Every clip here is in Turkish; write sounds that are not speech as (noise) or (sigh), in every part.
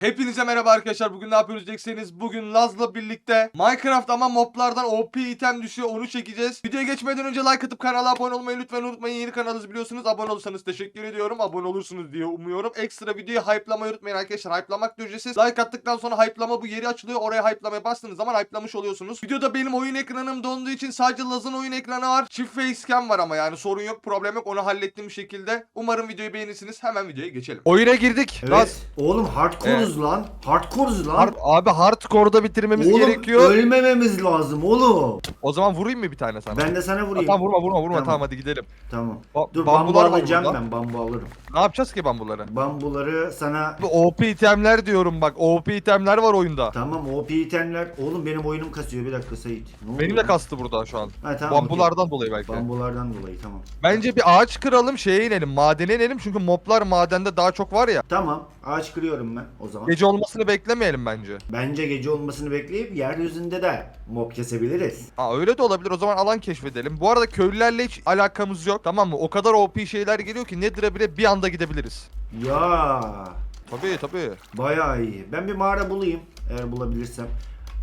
Hepinize merhaba arkadaşlar. Bugün ne yapıyoruz diyecekseniz bugün Laz'la birlikte Minecraft ama moblardan OP item düşüyor onu çekeceğiz. Videoya geçmeden önce like atıp kanala abone olmayı lütfen unutmayın. Yeni kanalınız biliyorsunuz. Abone olursanız teşekkür ediyorum. Abone olursunuz diye umuyorum. Ekstra videoyu hype'lamayı unutmayın arkadaşlar. Hype'lamak da ücretsiz. Like attıktan sonra hype'lama bu yeri açılıyor. Oraya hype'lamaya bastığınız zaman hype'lamış oluyorsunuz. Videoda benim oyun ekranım donduğu için sadece Laz'ın oyun ekranı var. Çift facecam var ama yani sorun yok problem yok. Onu hallettiğim bir şekilde. Umarım videoyu beğenirsiniz. Hemen videoya geçelim. Oyuna girdik. Evet. Laz. Oğlum hardcore'uz lan. Hardcore'uz lan. Hard- abi hardcore'da bitirmemiz oğlum gerekiyor. ölmememiz lazım oğlum. O zaman vurayım mı bir tane sana? Ben de sana vurayım. tamam vurma vurma vurma Tamam. tamam, hadi gidelim. Tamam. Ba- Dur bambu alacağım burada. ben bambu alırım. Ne yapacağız ki bambuları? Bambuları sana OP itemler diyorum bak. OP itemler var oyunda. Tamam OP itemler. Oğlum benim oyunum kasıyor bir dakika Sait. Ne Benim de kastı burada şu an. Ha, tamam, Bambulardan dolayı belki. Bambulardan dolayı tamam. Bence bir ağaç kıralım şeye inelim. Madene inelim çünkü moblar madende daha çok var ya. Tamam ağaç kırıyorum ben o zaman. Gece olmasını beklemeyelim bence. Bence gece olmasını bekleyip yeryüzünde de mob kesebiliriz. Aa öyle de olabilir. O zaman alan keşfedelim. Bu arada köylülerle hiç alakamız yok. Tamam mı? O kadar OP şeyler geliyor ki Nether'a bile bir anda gidebiliriz. Ya Tabii tabii. bayağı iyi. Ben bir mağara bulayım eğer bulabilirsem.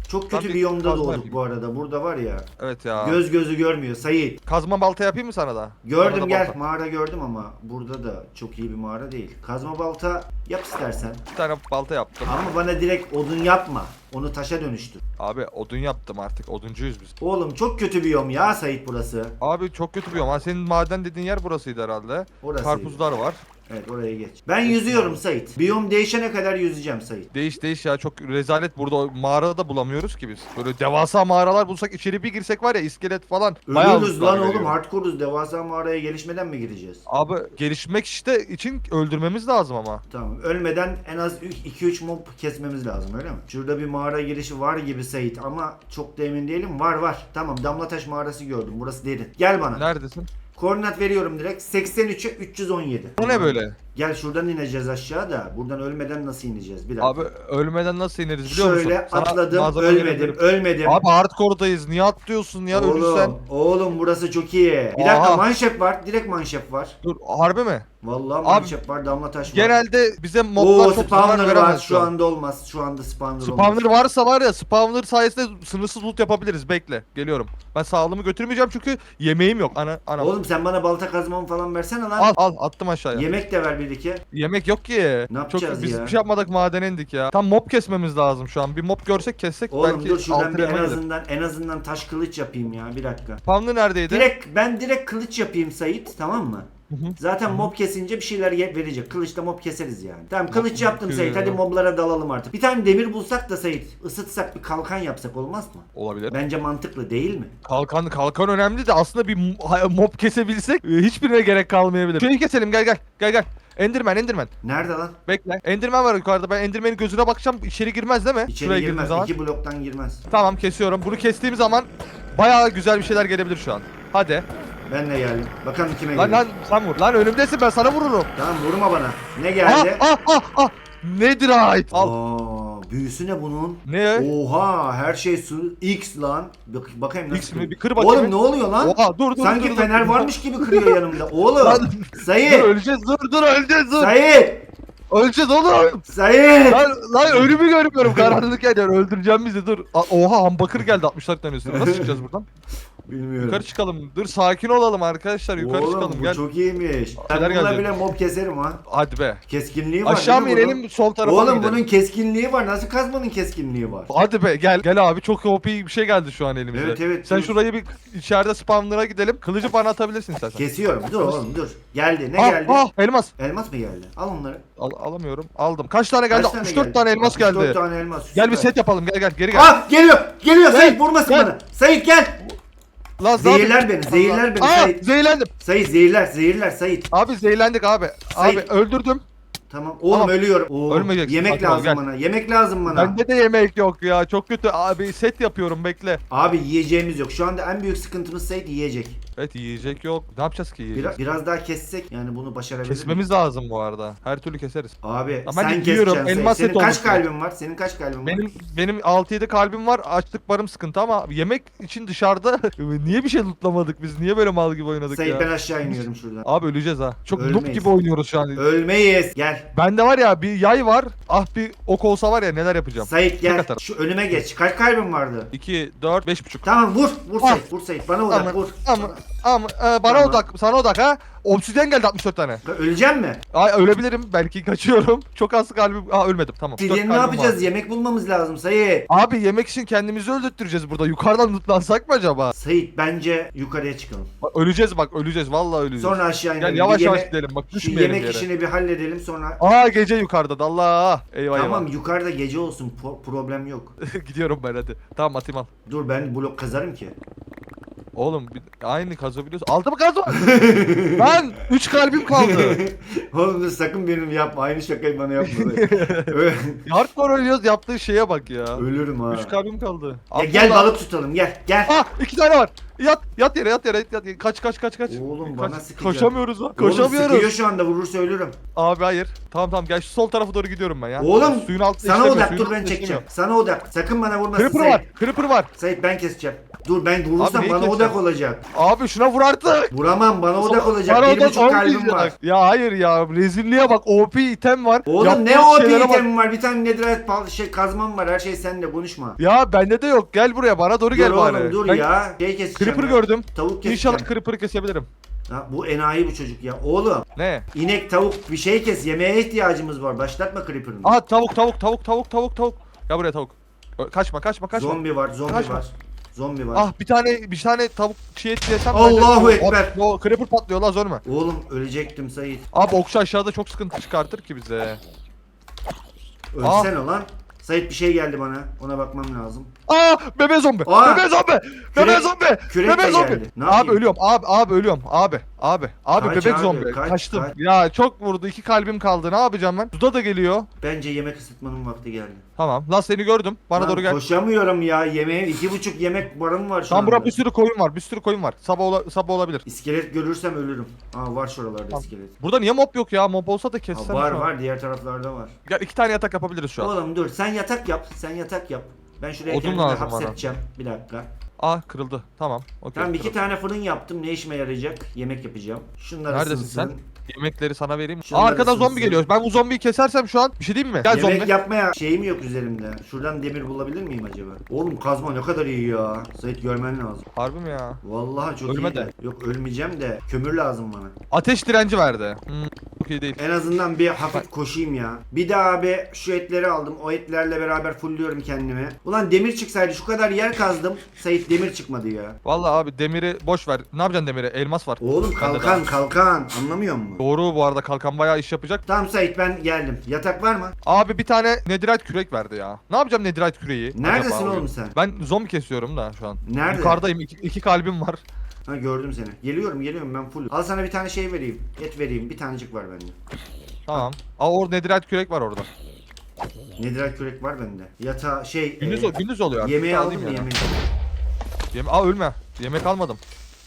Çok kötü bir yolda kazma doğduk yapayım. bu arada. Burada var ya. Evet ya. Göz gözü görmüyor Sayit. Kazma balta yapayım mı sana da? Gördüm Sana da gel balta. mağara gördüm ama burada da çok iyi bir mağara değil. Kazma balta yap istersen. Bir tane balta yaptım. Ama bana direkt odun yapma. Onu taşa dönüştür. Abi odun yaptım artık. Oduncuyuz biz. Oğlum çok kötü bir yom ya Sait burası. Abi çok kötü bir yol. Ha senin maden dediğin yer burasıydı herhalde. Orası. Karpuzlar var. Evet oraya geç. Ben yüzüyorum Sait. Biyom değişene kadar yüzeceğim Sait. Değiş değiş ya çok rezalet burada o mağarada da bulamıyoruz ki biz. Böyle devasa mağaralar bulsak içeri bir girsek var ya iskelet falan. bayağı Ölürüz lan oğlum veriyor. hardcore'uz. Devasa mağaraya gelişmeden mi gireceğiz? Abi gelişmek işte için öldürmemiz lazım ama. Tamam. Ölmeden en az 2-3 mob kesmemiz lazım öyle mi? Şurada bir mağara girişi var gibi Sait ama çok da emin değilim. Var var. Tamam Damlataş mağarası gördüm. Burası derin. Gel bana. Neredesin? Koordinat veriyorum direkt. 83'e 317. Bu ne böyle? Gel şuradan ineceğiz aşağı da. Buradan ölmeden nasıl ineceğiz? Bir dakika. Abi ölmeden nasıl ineriz biliyor musun? Şöyle Sana atladım. malzeme Ölmedim. Ölmedim. Abi hardcore'dayız. Niye atlıyorsun ya ölürsen? Oğlum, oğlum burası çok iyi. Bir Aha. dakika manşep var. Direkt manşep var. Dur harbi mi? Vallahi manşep var. Damla taş var. Genelde bize moblar Oo çok zarar spawner var. veremez Şu anda olmaz. Şu anda spawner, olmaz. Spawner varsa var ya spawner sayesinde sınırsız loot yapabiliriz. Bekle. Geliyorum. Ben sağlığımı götürmeyeceğim çünkü yemeğim yok. Ana ana. Oğlum sen bana balta kazmamı falan versene lan. Al al attım aşağıya. Yemek de ver bir iki. Yemek yok ki. Ne yapacağız Çok biz ya? bir şey yapmadık madene indik ya. Tam mob kesmemiz lazım şu an. Bir mob görsek kessek Oğlum belki dur şuradan bir en azından en azından taş kılıç yapayım ya. Bir dakika. Spawner neredeydi? Direkt ben direkt kılıç yapayım Sait tamam mı? Hı. Zaten mob kesince bir şeyler ye- verecek. Kılıçla mob keseriz yani. Tamam kılıç yaptım Sait. Hadi moblara dalalım artık. Bir tane demir bulsak da Sait ısıtsak bir kalkan yapsak olmaz mı? Olabilir. Bence mantıklı değil mi? Kalkan kalkan önemli de aslında bir mo- (laughs) mob kesebilsek e, hiçbirine gerek kalmayabilir. Şeyi keselim gel gel. Gel gel. Enderman Enderman. Nerede lan? Bekle. Enderman var yukarıda. Ben Enderman'in gözüne bakacağım. İçeri girmez değil mi? İçeri Şuraya girmez. zaman. İki bloktan girmez. Tamam kesiyorum. Bunu kestiğim zaman bayağı güzel bir şeyler gelebilir şu an. Hadi. Ben de geldim. Bakalım kime Lan geliyor. lan sen vur. Lan önümdesin ben sana vururum. Tamam vurma bana. Ne Ah geldi? ah ah ah. Netherite. Al. Aa, büyüsü ne bunun? Ne? Oha her şey su. X lan. Bak, bakayım nasıl. X mi? Bir kır bakayım. Oğlum ne oluyor lan? Oha dur dur Sanki dur, dur. fener varmış gibi kırıyor yanımda. Oğlum. (laughs) Lan- Dur öleceğiz dur dur öleceğiz dur. Sayit. Öleceğiz oğlum. Sayit. Lan, lan ölümü görmüyorum karanlık geliyor öldüreceğim bizi dur. Oha hambakır geldi 60'lar tane üstüne. Nasıl çıkacağız buradan? (laughs) Bilmiyorum. Yukarı çıkalım. Dur sakin olalım arkadaşlar yukarı Oğlum çıkalım bu gel. çok iyiymiş. Ben Şeyler bununla bile mob keserim ha. Hadi be. Keskinliği var Aşağı mı değil mi bunun? inelim sol tarafa mı Oğlum gidelim? bunun keskinliği var. Nasıl kazmanın keskinliği var? Hadi be gel gel abi çok OP bir şey geldi şu an elimize. Evet, evet, Sen dur. şurayı bir içeride spawner'a gidelim. Kılıcı bana atabilirsin istersen. Kesiyorum. Dur oğlum dur. Geldi. Ne ah, geldi? ah, elmas. Elmas mı geldi? Al onları. Al, alamıyorum. Aldım. Kaç tane geldi? Kaç tane 64 geldi? tane elmas 64 geldi. tane elmas. Gel bir Süper. set yapalım. Gel gel geri gel. Ah geliyor. Geliyor Gel, Sait vurmasın gel. bana. Sait gel. Lan Zehirler beni, zehirler beni, Aa, Sait. zehirlendim. Sait zehirler zehirler Sait. Abi zehirlendik abi. Abi öldürdüm. Tamam. Oğlum Tamam. ölüyorum. Oo, Ölmeyeceksin. Yemek ol, lazım gel. bana. Yemek lazım bana. Bende de yemek yok ya. Çok kötü. Abi set yapıyorum bekle. Abi yiyeceğimiz yok. Şu anda en büyük sıkıntımız Sait yiyecek. Evet yiyecek yok. Ne yapacağız ki yiyecek? Biraz, biraz daha kessek yani bunu başarabiliriz. Kesmemiz lazım bu arada. Her türlü keseriz. Abi Ama sen ben diyorum, keseceksin elmas Senin kaç olmuş ya. kalbin var? Senin kaç kalbin var? Benim benim 6-7 kalbim var. Açlık barım sıkıntı ama yemek için dışarıda (laughs) niye bir şey lootlamadık biz? Niye böyle mal gibi oynadık Sait ya? ben aşağı iniyorum şuradan. Abi öleceğiz ha. Çok noob Ölmeyiz. gibi oynuyoruz şu an. Ölmeyiz. Gel. Gel. Bende var ya bir yay var. Ah bir ok olsa var ya neler yapacağım. Sait gel. atarım. Şu önüme geç. Kaç kalbin vardı? 2, 4, 5,5. Tamam vur. Vur Ah. Sait. Vur Sait. Bana odak Tamam, vur. Ama, ama e, bana Tamam. odak, sana odak ha. Obsidyen geldi 64 tane. Öleceğim mi? Ay ölebilirim belki kaçıyorum. (laughs) Çok az kalbim. Aa ölmedim tamam. Dört ne kalbim yapacağız? var. Yemek bulmamız lazım Sait. Abi yemek için kendimizi öldürteceğiz burada. Yukarıdan lootlansak mı acaba? Sait bence yukarıya çıkalım. Bak, öleceğiz bak öleceğiz vallahi öleceğiz. Sonra aşağı inelim. Gel Bir yavaş yavaş yeme- gidelim bak Şu düşmeyelim yemek yere. işini bir halledelim sonra. Aa gece yukarıda da Allah. Eyvah Tamam yukarıda gece olsun pro- problem yok. eyvah. (laughs) Gidiyorum ben hadi. Tamam atayım al. Dur ben blok kazarım ki. Oğlum bir- aynı kazabiliyorsun. Altı mı kazma? (laughs) Lan 3 kalbim kaldı. (laughs) Oğlum dur sakın benim yapma. Aynı şakayı bana yapma. (laughs) Ö- Hardcore oynuyoruz yaptığı şeye bak ya. Ölürüm ha. 3 kalbim kaldı. Ya gel balık tutalım gel gel. Ah iki tane var. Yat yat yere yat yere yat, yat. Kaç kaç kaç kaç. Oğlum Kaç- bana sıkacak. Koşamıyoruz lan. Oğlum Koşamıyoruz. sıkıyor şu anda vurursa ölürüm. Abi hayır. Tamam tamam gel şu sol tarafa doğru gidiyorum ben ya. Oğlum suyun altı sana işlemiyor, odak suyun dur ben çekeceğim. işlemiyor. Sana odak. Sakın bana vurmasın Creeper Sait. var. Creeper var. Sait ben keseceğim. Dur ben vurursam Abi neyi bana keseceğim? odak olacak. Abi şuna vur artık. Vuramam bana odak olacak. Bana Bir odak buçuk kalbim olmayacak. var. Ya hayır ya rezilliğe bak OP item var. Oğlum Yaptığın ne o şeylere bak. itemim var? Bir tane netherite pal- şey kazmam var. Her şey sende konuşma. Ya bende de yok. Gel buraya bana doğru gel dur bari. oğlum dur Ben ya. Şey keseceğim. Creeper ya. gördüm. Tavuk keseceğim. İnşallah Creeper'ı kesebilirim. Ha, bu enayi bu çocuk ya. Oğlum Ne? inek tavuk bir şey kes. Yemeğe ihtiyacımız var. Başlatma Creeper'ını. Aha tavuk tavuk tavuk tavuk tavuk tavuk. Gel buraya tavuk. Kaçma kaçma kaçma. Zombi var, zombi Kaçma. var. Zombi var. Ah bir tane bir tane tavuk şey et yesem Allahu bence- Ekber. Hop, O creeper patlıyor la ölme. Oğlum ölecektim Sait. Abi okçu aşağıda çok sıkıntı çıkartır ki bize. Ölsene lan. Sait bir şey geldi bana. Ona bakmam lazım. Aa bebe zombi. Aa! Bebe zombi. Bebe Kürek- zombi. kürek Bebe zombi. geldi. Ne Abi yapayım? ölüyorum. Abi abi ölüyorum. Abi abi abi Kaç bebek abi, zombi. kaç, Kaçtım. kaç. Ya çok vurdu. iki kalbim kaldı. Ne yapacağım ben? Suda da geliyor. Bence yemek ısıtmanın vakti geldi. Tamam. Lan seni gördüm. Bana Lan doğru gel. Koşamıyorum ya. Yemeğe iki buçuk yemek barım var şu Tam anda. burada bir sürü koyun var. Bir sürü koyun var. Sabah ola, sabah olabilir. İskelet görürsem ölürüm. Aa var şuralarda Tamam. iskelet. Burada niye mob yok ya? Mob olsa da Ha, kessem. var var diğer taraflarda var. Gel iki tane yatak yapabiliriz şu an. Oğlum dur sen yatak yap. Sen yatak yap. Ben şuraya Odun kendimi lazım bana. Bir dakika. Aa kırıldı. Tamam. Okey. Tamam iki kırıldı. tane fırın yaptım. Ne işime yarayacak? Yemek yapacağım. Şunlar Neredesin ısınsın. sen? Yemekleri sana vereyim. Aa, Şunları arkadan zombi ısınsın. geliyor. Ben bu zombiyi kesersem şu an bir şey diyeyim mi? Gel Yemek zombi. yapmaya şeyim yok üzerimde. Şuradan demir bulabilir miyim acaba? Oğlum kazma ne kadar iyi ya. Sait görmen lazım. Harbi mi ya? Vallahi çok Ölme iyi. de. Yok ölmeyeceğim de kömür lazım bana. Ateş direnci verdi. Hmm, çok iyi değil. En azından bir hafif koşayım ya. Bir daha abi şu etleri aldım. O etlerle beraber fullüyorum kendimi. Ulan demir çıksaydı şu kadar yer kazdım. Sait demir çıkmadı ya. Vallahi abi demiri boş ver. Ne yapacaksın demiri? Elmas var. Oğlum Bende kalkan kalkan anlamıyor musun? Doğru bu arada kalkan bayağı iş yapacak. Tamam Sait ben geldim. Yatak var mı? Abi bir tane netherite kürek verdi ya. Ne yapacağım netherite küreği? Neredesin acaba oğlum sen? Ben zombi kesiyorum da şu an. Nerede? Yukarıdayım. İki, iki kalbim var. Ha gördüm seni. Geliyorum geliyorum ben full. Al sana bir tane şey vereyim. Et vereyim. Bir tanecik var bende. Tamam. Aa orada netherite kürek var orada. Netherite kürek var bende. Yatağı şey... Gündüz, e, gündüz oluyor artık. Yemeği aldım mı ya. yemeği? Yeme Aa ölme. Yemek almadım.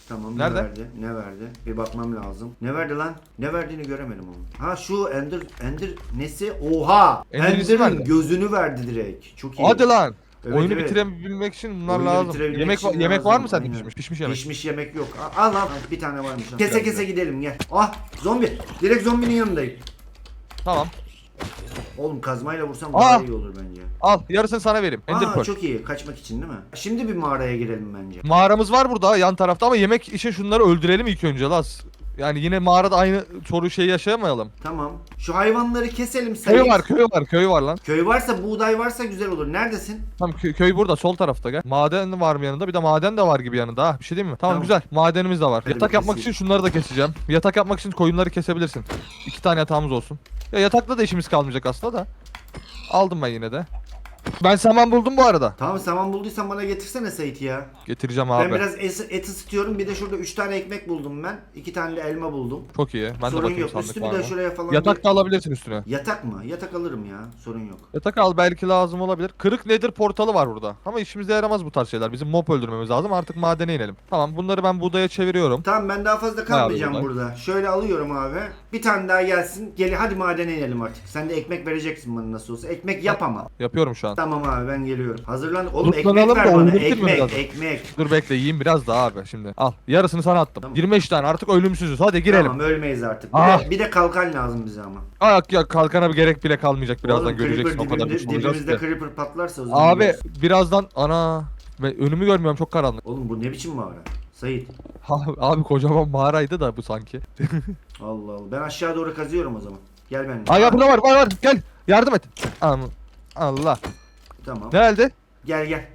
Tamam Nerede? ne verdi? Ne verdi? Bir bakmam lazım. Ne verdi lan? Ne verdiğini göremedim onu. Ha şu Ender Ender nesi? Oha! Ender nesi Ender'ın verdi? gözünü verdi direkt. Çok iyi. Hadi lan. Evet, Oyunu evet. bitirebilmek için bunlar Oyunu lazım. bitirebilmek Yemek için yemek var mı sende aynen. pişmiş? Pişmiş yemek. Pişmiş yemek yok. Al al. Bir tane varmış. Kese kese gidelim gel. Ah zombi. Direkt zombinin yanındayım. Tamam. Oğlum kazmayla vursam Aa! daha iyi olur bence. Al yarısını sana vereyim. Ender Aa Pearl. çok iyi. Kaçmak için değil mi? Şimdi bir mağaraya girelim bence. Mağaramız var burada yan tarafta ama yemek için şunları öldürelim ilk önce Las. Yani yine mağarada aynı soru şeyi yaşayamayalım. Tamam. Şu hayvanları keselim. Köy var, köy var, köy var lan. Köy varsa buğday varsa güzel olur. Neredesin? Tamam kö- köy burada sol tarafta gel. Maden var mı yanında? Bir de maden de var gibi yanında ha. Bir şey değil mi? Tamam, Tamam. güzel. Madenimiz de var. Hadi yatak bir yapmak keseyim. için şunları da keseceğim. Yatak yapmak için koyunları kesebilirsin. İki tane yatağımız olsun. Ya yatakla da işimiz kalmayacak aslında da. Aldım ben yine de. Ben saman buldum bu arada. Tamam saman bulduysan bana getirsene Sait ya. Getireceğim abi. Ben biraz es- et ısıtıyorum. Bir de şurada 3 tane ekmek buldum ben. 2 tane de elma buldum. Çok iyi. Ben de Sorun bakayım yok. sandık Üstümü var de mı? şuraya falan Yatak bir- da alabilirsin üstüne. Yatak mı? Yatak alırım ya. Sorun yok. Yatak al belki lazım olabilir. Kırık nedir portalı var burada. Ama işimize yaramaz bu tarz şeyler. Bizim mob öldürmemiz lazım. Artık madene inelim. Tamam bunları ben buğdaya çeviriyorum. Tamam ben daha fazla kalmayacağım burada. Şöyle alıyorum abi. Bir tane daha gelsin. Gel hadi madene inelim artık. Sen de ekmek vereceksin bana nasıl olsa. Ekmek yap ama. Yapıyorum şu an. Tamam abi ben geliyorum. Hazırlan. Oğlum ekmek Lootlanalım ver da bana. bitirme Ekmek, biraz. ekmek. Dur bekle yiyeyim biraz daha abi şimdi. Al yarısını sana attım. Tamam. 25 tane artık ölümsüzüz. Hadi girelim. Tamam ölmeyiz artık. Bir, Ah. de, bir de kalkan lazım bize ama. Aa, yok yok kalkana bir gerek bile kalmayacak birazdan Oğlum, göreceksin creeper o kadar dibimde- güçlü olacağız Dibimizde ki. creeper patlarsa o zaman. Abi görürüz. birazdan ana ben önümü görmüyorum çok karanlık. Oğlum bu ne biçim mağara? Sait. Abi, abi kocaman mağaraydı da bu sanki. (laughs) Allah Allah. Ben aşağı doğru kazıyorum o zaman. Gel benimle. Ay ya burada var var var gel yardım et. Am- Allah. Tamam. Ne geldi? Gel gel.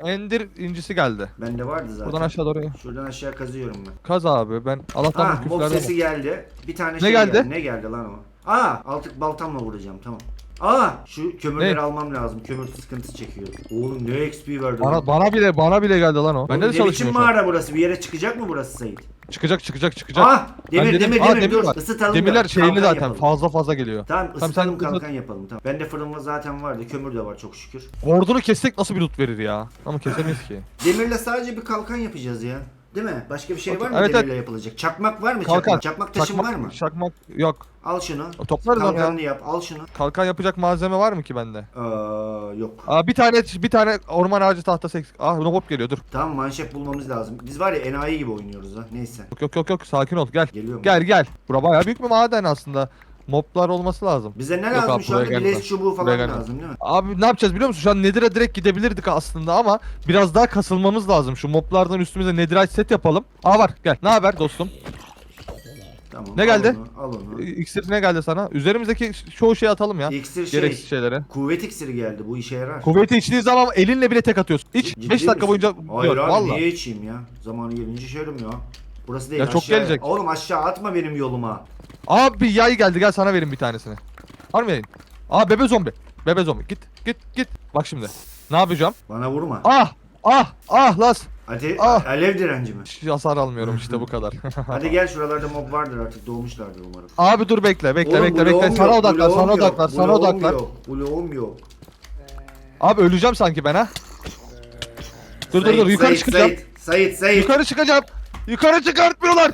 Ender incisi geldi. Bende vardı zaten. Buradan aşağı doğru. Şuradan aşağı kazıyorum ben. Kaz abi ben Allah'tan Ah mob sesi geldi. Bir tane Ne şey geldi? Ne geldi lan o? Aa artık baltamla vuracağım tamam. Aa şu kömürleri Ne? almam lazım. Kömür sıkıntı çekiyor. Oğlum ne XP verdi. bana, lan. bana bile bana bile geldi lan o. Oğlum, Bende de ne biçim çalışmıyor. şu an. mağara burası? Bir yere çıkacak mı burası Sait? Çıkacak çıkacak çıkacak. Ah Ben demir dedim, demir aa, demir, demir dur var. ısıtalım Demirler şeyli kalkan zaten yapalım. fazla fazla geliyor. Tamam Tamam, ısıtalım sen- kalkan yapalım tamam. Bende fırın zaten vardı kömür de var çok şükür. Ordunu kessek nasıl bir loot verir ya? Ama kesemeyiz ki. Demirle sadece bir kalkan yapacağız ya. Değil mi? Başka bir şey var mı evet, demirle yapılacak? Çakmak var mı Kalkan. çakmak? Çakmak taşın Çakmak- var mı? Çakmak yok. Al şunu. Toplarız onu ya. Kalkanını yap. Al şunu. Kalkan yapacak malzeme var mı ki bende? Ee, yok. Aa bir tane bir tane orman ağacı tahtası eksik. Ah robot geliyor dur. Tamam manşet bulmamız lazım. Biz var ya enayi gibi oynuyoruz ha. Neyse. Yok yok yok yok sakin ol gel. Geliyorum. Gel gel. Bura bayağı büyük bir maden aslında. Moblar olması lazım. Bize ne Yok lazım abi, şu buraya anda? gelme. Blaze çubuğu Buraya falan gelme. lazım değil mi? Abi ne yapacağız biliyor musun? Şu an Nether'a direkt gidebilirdik aslında ama biraz daha kasılmamız lazım. Şu moblardan üstümüze Netherite set yapalım. Aa var gel. Ne haber dostum? Tamam. Ne al geldi? Onu, al onu. İksir ne geldi sana? Üzerimizdeki çoğu şeyi atalım ya. İksir şey. Gereksiz şeyleri. Kuvvet iksiri geldi. Bu işe yarar. Kuvveti içtiğin zaman elinle bile tek atıyorsun. İç. Ciddi 5 dakika misin? boyunca Hayır abi valla. niye içeyim ya? Zamanı gelince içerim ya. Burası değil. Ya çok aşağı- gelecek. Oğlum aşağı atma benim yoluma. Abi yay geldi gel sana vereyim bir tanesini. Var mı yayın? Aa bebe zombi. Bebe zombi git git git. Bak şimdi. Ne yapacağım? Bana vurma. Ah ah ah las. Ate Ah. alev direnci mi? Hiç hasar almıyorum işte bu kadar. (laughs) Hadi gel şuralarda mob vardır artık doğmuşlardır umarım. Abi dur bekle bekle Oğlum, bekle bekle. Sana odaklan sana odaklan sana odaklan. Bloğum yok. Abi öleceğim sanki ben ha. Dur dur Sait, dur yukarı çıkacağım. Sait, Sait, Sait, Yukarı çıkacağım. Yukarı çıkartmıyorlar.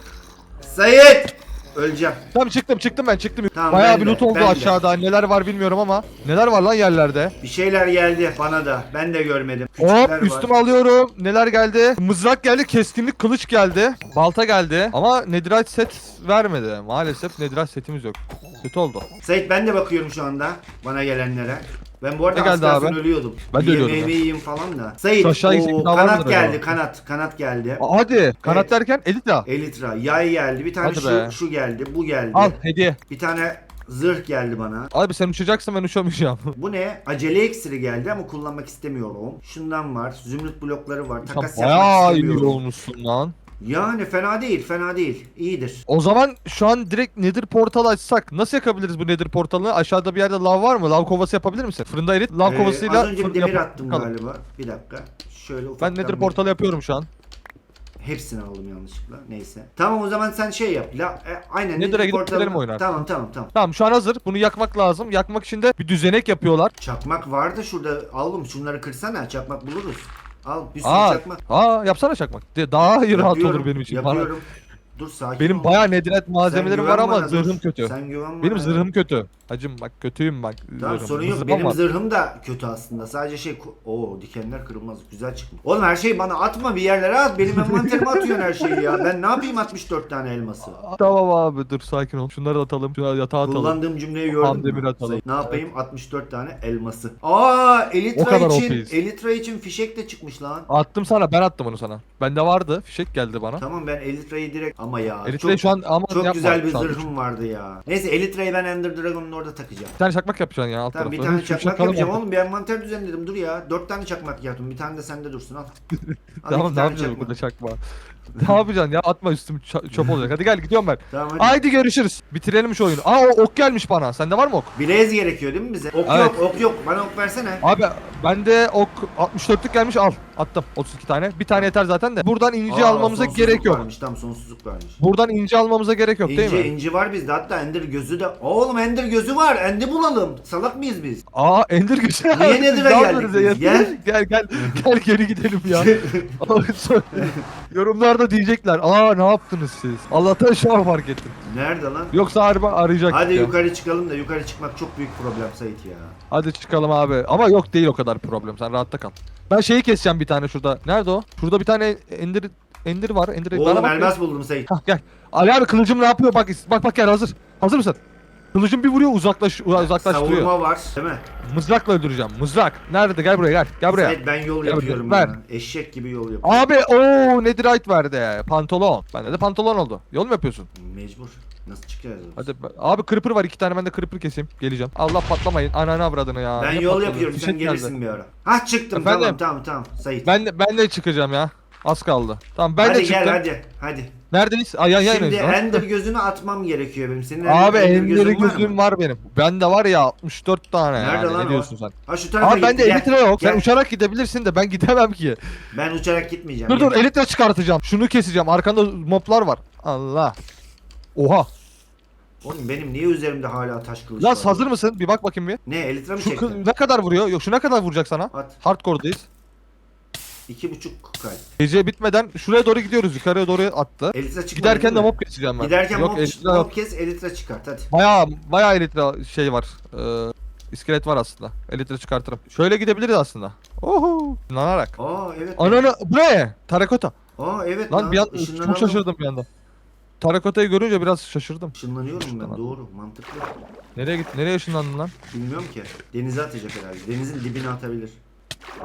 Sait. Öleceğim. Tamam çıktım çıktım ben çıktım. Tamam, Bayağı ben bir de, loot oldu ben de. aşağıda. Neler var bilmiyorum ama. Neler var lan yerlerde? Bir şeyler geldi bana da. Ben de görmedim. Küçükler Hop var. üstüme alıyorum. Neler geldi? Mızrak geldi, keskinlik kılıç geldi. Balta geldi. Ama Netherite set vermedi. Maalesef Netherite setimiz yok. Kötü oldu. Sait ben de bakıyorum şu anda bana gelenlere. Ben bu arada Ne geldi az kalsın abi? ölüyordum. Ben de ölüyordum Yemeğimi ya. yiyeyim falan da. Sait Aşağı gitsek o bir daha var kanat mıdır geldi acaba? kanat. Kanat geldi. Aa, Hadi kanat derken Elita. Elitra yay geldi. Bir tane Hadi şu, be. şu geldi. Bu geldi. Al hediye. Bir tane zırh geldi bana. Abi sen uçacaksın ben uçamayacağım. (laughs) Bu ne? Acele iksiri geldi ama kullanmak istemiyorum. Şundan var. Zümrüt blokları var. Takas yapmak bayağı iyi istemiyorum. olmuşsun lan. Yani fena değil, fena değil. İyidir. O zaman şu an direkt Nether portal açsak nasıl yakabiliriz bu Nether portalını? Aşağıda bir yerde lav var mı? Lav kovası yapabilir misin? Fırında erit lav Ee, kovasıyla az önce bir fırın demir attım kalın. galiba. Bir dakika. Şöyle Ben ufaktan Nether bir- portalı yapıyorum şu an. Hepsini aldım yanlışlıkla. Neyse. Tamam o zaman sen şey yap. La, e, aynen. Nether'a Nether gidip portalını- gidelim oynar. Tamam tamam tamam. Tamam şu an hazır. Bunu yakmak lazım. Yakmak için de bir düzenek yapıyorlar. Çakmak vardı şurada. Oğlum şunları kırsana. Çakmak buluruz. Al bir sürü Aa, çakmak. aa yapsana çakmak. De- Daha iyi rahat Yapıyorum, olur benim için. Bana- Yapıyorum. Dur sakin benim ol. bayağı nediret malzemelerim var ama zırhım kötü. Sen güven bana. Benim zırhım kötü. Hacım bak kötüyüm bak. Tamam zırhım. sorun yok. Zırhım Benim var. zırhım da kötü aslında. Sadece şey... Oo dikenler kırılmaz. Güzel çıkmış. Oğlum her şeyi bana atma bir yerlere at. Benim envanterime atıyorsun her şeyi ya. Ben ne yapayım 64 tane elması? Tamam abi dur sakin ol. Şunları da atalım. Şunları yatağa atalım. Kullandığım cümleyi gördün mü? atalım. Ne yapayım? 64 tane elması. Aa, O kadar için, OP'yiz. Elytra için fişek de çıkmış lan. Attım sana ben attım onu sana. Bende vardı. Fişek geldi bana. Tamam ben Elytra'yı direkt ama ya. Eritre çok, şu an ama çok güzel bir zırhım vardı ya. Neyse Elytra'yı ben Ender Dragon'un orada takacağım. Bir tane çakmak yapacaksın ya alt Tamam bir tane (laughs) Şu çakmak çakalım yapacağım artık. oğlum bir envanter düzenledim dur ya. Dört tane çakmak yaptım bir tane de sende dursun al. (laughs) Al Tamam ne tane yapacağız çakmak. burada çakma. Ne yapacaksın ya atma üstüm ça- çöp olacak. Hadi gel gidiyorum ben. Tamam hadi. Haydi görüşürüz. Bitirelim şu oyunu. Aa o ok gelmiş bana. Sende var mı ok? Blaze gerekiyor değil mi bize? Ok Evet. yok ok yok bana ok versene. Abi bende ok 64'lük gelmiş al. Attım 32 tane. Bir tane yeter zaten de. Buradan inci Aa, almamıza sonsuzluk gerek yok. Varmış, tam sonsuzluk varmış. Buradan inci almamıza gerek yok İnci, değil mi? inci var bizde hatta Ender gözü de. Oğlum Ender gözü var. Endi bulalım. Salak mıyız biz? Aa Ender güzel. Niye Nether'a (laughs) Ne geldik biz? Gel. gel gel gel geri gidelim ya. (laughs) Abi. Yorumlarda diyecekler. Aa ne yaptınız siz? Allah'tan şu an fark ettim. Nerede lan? Yoksa harbi arayacak. Hadi ya. yukarı çıkalım da yukarı çıkmak çok büyük problem Sait ya. Hadi çıkalım abi. Ama yok değil o kadar problem. Sen rahatta kal. Ben şeyi keseceğim bir tane şurada. Nerede o? Şurada bir tane ender ender var. Bana Oğlum elmas buldum Sait. Hah gel. Ali abi kılıcım ne yapıyor? Bak bak bak gel hazır. Hazır mısın? Kılıcım bir vuruyor uzaklaş uzaklaştırıyor. Savurma var değil mi? Mızrakla öldüreceğim. Mızrak. Nerede? Gel buraya gel. Gel buraya. Sait ben yol Gel yapıyorum ver. ya. Eşek gibi yol yapıyorum. Abi o netherite verdi. Pantolon. Bende de pantolon oldu. Yol mu yapıyorsun? Mecbur. Nasıl çıkacağız? Hadi abi creeper var iki tane ben de creeper keseyim. Geleceğim. Allah patlamayın. Ananı avradını ya. Ben Niye yol patladın? yapıyorum sen geldi. gelirsin bir ara. Hah çıktım Efendim? tamam tamam tamam Sait. Ben de ben de çıkacağım ya. Az kaldı. Tamam ben hadi de çıktım. gel hadi hadi. Neredeyiz? Ay yan Şimdi yanayız. lan. Ender gözünü atmam gerekiyor benim. Senin Abi Ender gözün var gözüm mı? var benim. Bende var ya 64 tane Nerede yani. lan Ne o? diyorsun sen? Ha şu tarafa Abi bende gel. elitre yok. Sen Gel. uçarak gidebilirsin de ben gidemem ki. Ben uçarak gitmeyeceğim. Dur dur elitre çıkartacağım. Şunu keseceğim. Arkanda moblar var. Allah. Oha. Oğlum benim niye üzerimde hala taş kılıç Laz var? hazır mısın? Bir bak bakayım bir. Ne elitre mi Şu çektin? ne kadar vuruyor? Yok şu ne kadar vuracak sana? At. Hardcore'dayız. İki buçuk kalp. Gece bitmeden şuraya doğru gidiyoruz. Yukarıya doğru attı. Elitre çıkmadı Giderken değil de mi? mob keseceğim ben. Giderken yok, mob, elitre mob yok. kes elitre çıkart hadi. Bayağı bayağı elitre şey var. Ee, iskelet var aslında. Elitre çıkartırım. Şöyle gidebiliriz aslında. Oho. Lanarak. Aa evet. Ananı bu ne? Tarakota. Aa evet Lan bir an çok şaşırdım bir anda. Tarakotayı görünce biraz şaşırdım. Işınlanıyorum ben Işınlanalım. doğru mantıklı. Nereye git? Nereye ışınlandın lan? Bilmiyorum ki. Denize atacak herhalde. Denizin dibine atabilir.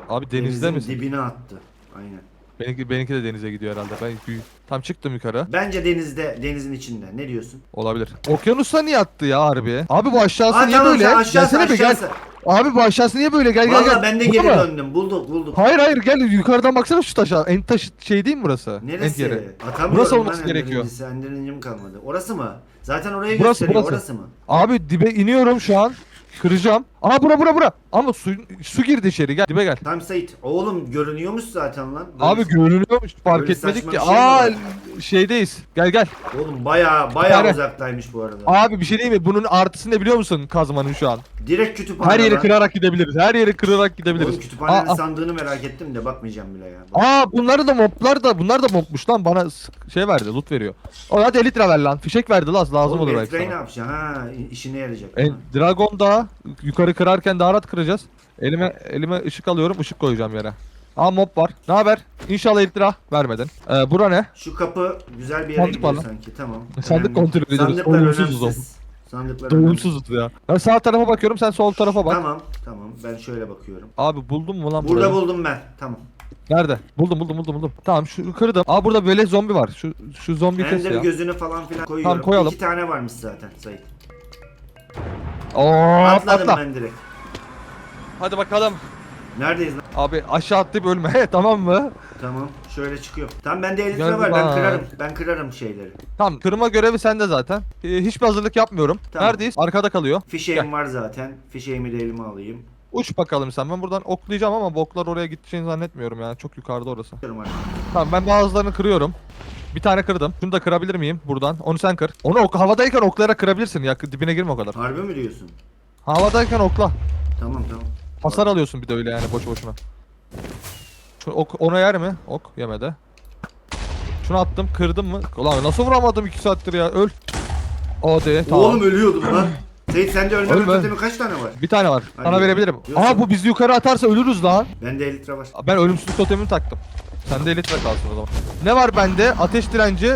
Abi denizde Denizin misin? dibine attı. Aynen. Benimki, benimki de denize gidiyor herhalde. Ben büyük. Tam çıktım yukarı. Bence denizde, denizin içinde. Ne diyorsun? Olabilir. Okyanusta niye attı ya harbi? Abi bu aşağısı Aa niye tamam böyle? sen aşağısı Gelsene bir gel. aşağısı. Abi bu aşağısı niye böyle? Gel gel gel. Valla ben de Burada geri mı? döndüm. Bulduk bulduk. Hayır hayır gel yukarıdan baksana şu taşa. En taş şey değil mi burası? Neresi? yeri. Atamıyorum Burası olması gerekiyor. incisi. Ender incim kalmadı. Orası mı? Zaten orayı Burası, gösteriyor. burası. Orası mı? Abi dibe iniyorum şu an. Kıracağım. Aha bura bura bura. Ama su, su girdi içeri. Gel dibe gel. Tam Sait. Oğlum görünüyormuş zaten lan. Böyle- Abi görünüyormuş fark Böyle etmedik saçma ki. bir şey mi Aa var? şeydeyiz. Gel gel. Oğlum baya baya Yani- uzaktaymış bu arada. Abi bir şey değil mi? Bunun artısı ne biliyor musun kazmanın şu an? Direkt kütüphane Her yeri lan. kırarak gidebiliriz. Her yeri kırarak gidebiliriz. Oğlum kütüphanenin Aa, aa. sandığını merak ettim de bakmayacağım bile ya. Aa bunları da moblar da bunlar da mobmuş lan bana şey verdi loot veriyor. O hadi elitre ver lan fişek verdi lan lazım Oğlum olur belki Elitre'yi ne sana. yapacaksın? Ha işine yarayacak. E, Dragon da yukarı kırarken daha rahat kıracağız. Elime elime ışık alıyorum ışık koyacağım yere. Aa mob var. Ne haber? İnşallah elitre vermedin. Ee, bura ne? Şu kapı güzel bir yere Sandık gidiyor var lan. sanki. Tamam. (laughs) Sandık Önemli. kontrol ediyoruz. Sandıklar önemsiz. Sandıklar önemsiz. Doyumsuzuz ya. Ben sağ tarafa bakıyorum sen sol tarafa bak. Tamam tamam ben şöyle bakıyorum. Abi buldun mu lan Burada burayı? buldum ben. Tamam. Nerede? Buldum buldum buldum buldum. Tamam şu kırdım. Aa burada böyle zombi var. Şu şu zombi kes Ender ya. gözünü falan filan koyuyorum. koyalım. İki tane varmış zaten Sait. Oo, Atladım atla. ben direkt. Hadi bakalım. Neredeyiz lan? Abi aşağı atlayıp ölme (laughs) tamam mı? Tamam şöyle çıkıyor. Tamam bende elitre Gel var ben kırarım. Ben kırarım şeyleri. Tamam kırma görevi sende zaten. Ee, hiçbir hazırlık yapmıyorum. Tamam. Neredeyiz? Arkada kalıyor. Fişeğim var zaten. Fişeğimi de elime alayım. Uç bakalım sen. Ben buradan oklayacağım ama boklar oraya gideceğini zannetmiyorum yani. Çok yukarıda orası. Artık. Tamam ben bazılarını kırıyorum. Bir tane kırdım. Şunu da kırabilir miyim buradan? Onu sen kır. Onu ok havadayken oklayarak kırabilirsin. Ya dibine girme o kadar. Harbi mi diyorsun? Havadayken okla. Tamam tamam. Hasar alıyorsun bir de öyle yani boş boşuna. Şu ok ona yer mi? Ok yemedi. Şunu attım, kırdım mı? Ulan nasıl vuramadım 2 saattir ya? Öl. De tamam. Oğlum ölüyordum lan. (clears throat) Seyit sende ölme ben- totemi kaç tane var? Bir tane var. Sana Hadi. verebilirim. Yoksa- Aa bu bizi yukarı atarsa ölürüz lan. Bende elitre var. Ben ölümsüzlük totemini taktım. Sende elitre kalsın o zaman. Ne var bende? Ateş direnci,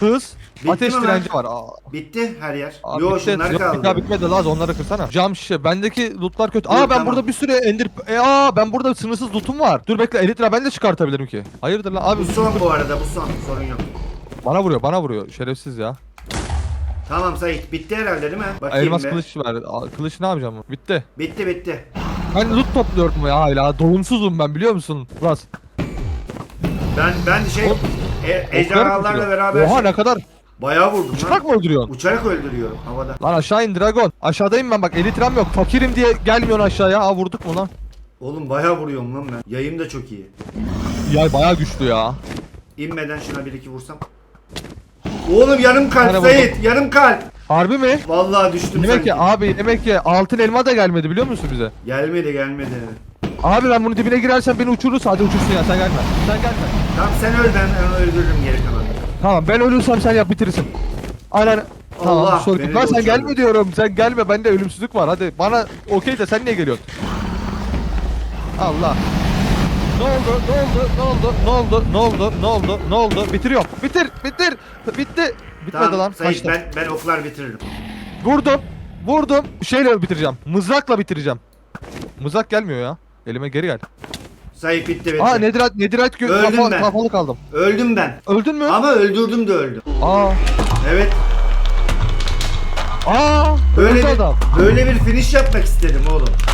hız, Bitti ateş mi lan? direnci var. Aa, Bitti her yer. Abi Yo bitti. şunlar Yok, kaldı. daha bitmedi Laz onları kırsana. Cam şişe. Bendeki lootlar kötü. Aa ben tamam. burada bir sürü ender... E, aa ben burada sınırsız lootum var. Dur bekle elitre ben de çıkartabilirim ki. Hayırdır lan abi. Bu son bu arada bu son. Sorun yok. Bana vuruyor bana vuruyor. Şerefsiz ya. Tamam Sait bitti herhalde değil mi? Bakayım Elmas be. kılıç ver. Aa, Kılıç ne yapacağım? Bitti. Bitti bitti. Ben loot topluyorum ya hala. Doyumsuzum ben biliyor musun? Laz. Ben ben şey e, ejderhalarla beraber Oha şey- ne kadar. bayağı vurdum lan. Uçarak mı öldürüyorsun? Uçarak öldürüyorum havada. Lan aşağı in Dragon. Aşağıdayım ben bak elitrem yok. Fakirim diye gelmiyorsun aşağıya. Aa vurduk mu lan? Oğlum bayağı vuruyorum lan ben. Yayım da çok iyi. Ya bayağı güçlü ya. İnmeden şuna bir iki vursam. Oğlum yarım kalp Sait yarım kalp. Harbi mi? Vallahi düştüm Demek sanki. ki abi demek ki altın elma da gelmedi biliyor musun bize? Gelmedi gelmedi. Abi ben bunun dibine girersem beni uçurursa hadi uçursun ya sen gelme. Sen gelme. Tamam sen öl ben onu öldürürüm geri kalanını. Tamam ben ölürsem sen yap bitirirsin. Aynen. Tamam Allah, sorun. beni de Lan sen uçurdu. gelme diyorum. Sen gelme bende ölümsüzlük var. Hadi bana okey de sen niye geliyorsun? Allah. Ne oldu? Ne oldu? Ne oldu? Ne oldu? Ne oldu? Ne oldu? Ne oldu? Bitiriyorum. Bitir. Bitir. Bitti. Bitmedi Tamam lan. Sait Kaçtı. ben, ben oklar bitiririm. Vurdum. Vurdum. Şeyle bitireceğim. Mızrakla bitireceğim. Mızrak gelmiyor ya. Elime geri gel. Sait bitti bitti. Aa nedirat nedirat gö Öldüm kafa, ben. kafalı kaldım. Öldüm ben. Öldün mü? Ama öldürdüm de öldüm. Aa. Evet. Aa. Böyle Öldü bir, adam. böyle bir finish yapmak istedim oğlum.